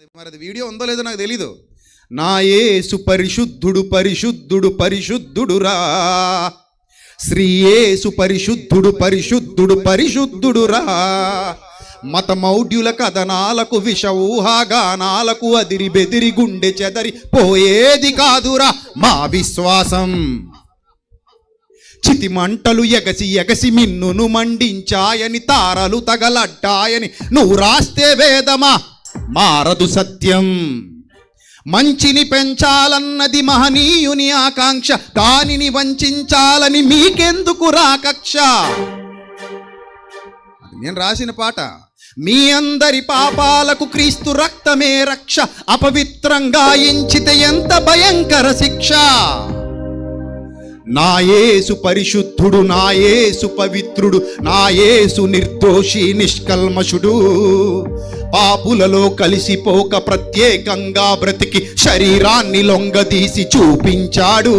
మరి అది వీడియో ఉందో లేదో నాకు తెలీదు. నా యేసు పరిశుద్ధుడు పరిశుద్ధుడు పరిశుద్ధుడురా శ్రీ యేసు పరిశుద్ధుడు పరిశుద్ధుడు పరిశుద్ధుడురా మతమౌఢ్యుల కథనాలకు విషవూహాగానాలకు అదిరి బెదిరి గుండె చెదరి పోయేది కాదురా మా విశ్వాసం. చితి మంటలు ఎగసి ఎగసి మిన్నును మండించాయని తారలు తగలడ్డాయని నువ్వు రాస్తే వేదమా? మారదు సత్యం. మంచిని పెంచాలన్నది మహనీయుని ఆకాంక్ష దానిని వంచాలని మీకెందుకు రాకక్ష? నేను రాసిన పాట. మీ అందరి పాపాలకు క్రీస్తు రక్తమే రక్ష అపవిత్రంగా ఎంచితే ఎంత భయంకర శిక్ష? నా యేసు పరిశుద్ధుడు నా యేసు పవిత్రుడు నా యేసు నిర్దోషి నిష్కల్మషుడు. పాపులలో కలిసిపోక ప్రత్యేకంగా బ్రతికి శరీరాన్ని లొంగదీసి చూపించాడు.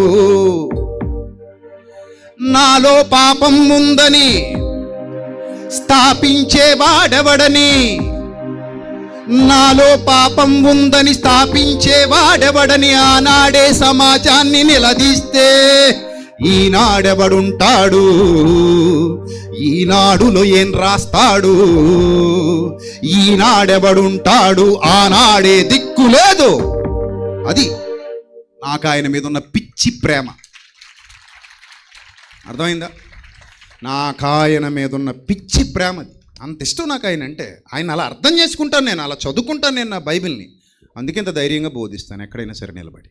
నాలో పాపం ఉందని స్థాపించేవాడెవడని నాలో పాపం ఉందని స్థాపించేవాడెవడని ఆనాడే సమాజాన్ని నిలదీస్తే ఈనాడెవడుంటాడు? ఈనాడులో ఏం రాస్తాడు? ఈనాడెవడుంటాడు? ఆనాడే దిక్కు లేదు. అది నాకు ఆయన మీద ఉన్న పిచ్చి ప్రేమ. అర్థమైందా? నాకు ఆయన మీద ఉన్న పిచ్చి ప్రేమది అంత ఇష్టం నాకు ఆయన అంటే ఆయన అలా అర్థం చేసుకుంటాను నేను అలా చదువుకుంటాను నేను నా బైబిల్ని. అందుకే ఇంత ధైర్యంగా బోధిస్తాను ఎక్కడైనా సరే నిలబడి.